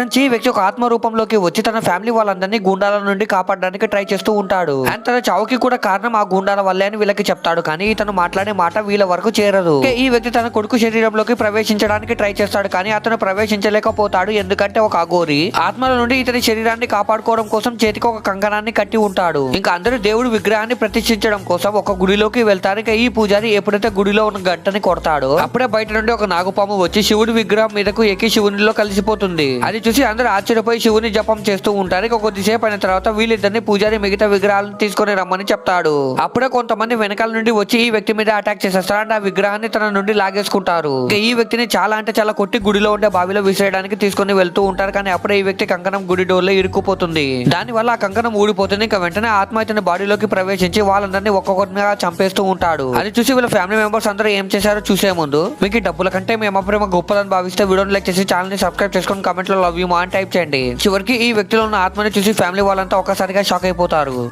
Friends ఈ వ్యక్తి ఒక ఆత్మ రూపంలోకి వచ్చి తన ఫ్యామిలీ వాళ్ళందరినీ గుండాల నుండి కాపాడడానికి ట్రై చేస్తూ ఉంటాడు. అండ్ తన చావుకి కూడా కారణం ఆ గుండాల వల్లే అని వీళ్ళకి చెప్తాడు. కానీ ఇతను మాట్లాడే మాట వీళ్ళ వరకు చేరదు. ఈ వ్యక్తి తన కొడుకు శరీరంలోకి ప్రవేశించడానికి ట్రై చేస్తాడు. కానీ అతను ప్రవేశించలేకపోతాడు. ఎందుకంటే ఒక అఘోరి ఆత్మల నుండి ఇతని శరీరాన్ని కాపాడుకోవడం కోసం చేతికి ఒక కంకణాన్ని కట్టి ఉంటాడు. ఇంకా అందరూ దేవుడి విగ్రహాన్ని ప్రతిష్ఠించడం కోసం ఒక గుడిలోకి వెళ్తారు. ఈ పూజారి ఎప్పుడైతే గుడిలో ఉన్న గంటని కొడతాడు అప్పుడే బయట నుండి ఒక నాగుపాము వచ్చి శివుడి విగ్రహం మీదకు ఎక్కి శివునిలో కలిసిపోతుంది. అది చూసి అందరూ ఆశ్చర్యపోయి శివుని జపం చేస్తూ ఉంటారు. ఇక కొద్దిసేపు అయిన తర్వాత వీళ్ళిద్దరిని పూజారి మిగతా విగ్రహాలను తీసుకొని రమ్మని చెప్తాడు. అప్పుడే కొంతమంది వెనకాల నుండి వచ్చి ఈ వ్యక్తి మీద అటాక్ చేసేస్తారు. అండ్ ఆ విగ్రహాన్ని తన నుండి లాగేసుకుంటారు. ఇక ఈ వ్యక్తిని చాలా అంటే చాలా కొట్టి గుడిలో ఉండే బావిలో విసిరేయడానికి తీసుకొని వెళ్తూ ఉంటారు. కానీ అప్పుడే ఈ వ్యక్తి కంకణం గుడి డోర్లో ఇరుక్కుపోతుంది. దాని వల్ల ఆ కంకణం ఊడిపోతుంది. ఇంకా వెంటనే ఆత్మ ఇతని బాడీలోకి ప్రవేశించి వాళ్ళందరినీ ఒక్కొక్కరిగా చంపేస్తూ ఉంటాడు. అది చూసి వీళ్ళ ఫ్యామిలీ మెంబర్స్ అందరూ ఏం చేశారో చూసే ముందు మీకు డబ్బుల కంటే మీ అమ్మ ప్రేమ గొప్పదని భావిస్తే వీడియోని లైక్ చేసి ఛానల్ని సబ్స్క్రైబ్ చేసుకొని కమెంట్లో లవ్ యూ మా అని టైప్ చేయండి. చివరికి ఈ వ్యక్తిలో ఉన్న ఆత్మని చూసి ఫ్యామిలీ వాళ్ళంతా ఒక్కసారిగా షాక్ అయిపోతారు.